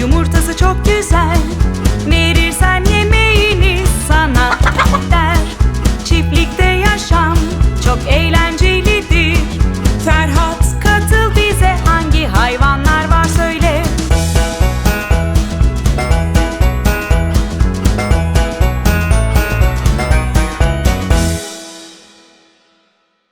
Yumurtası çok güzel.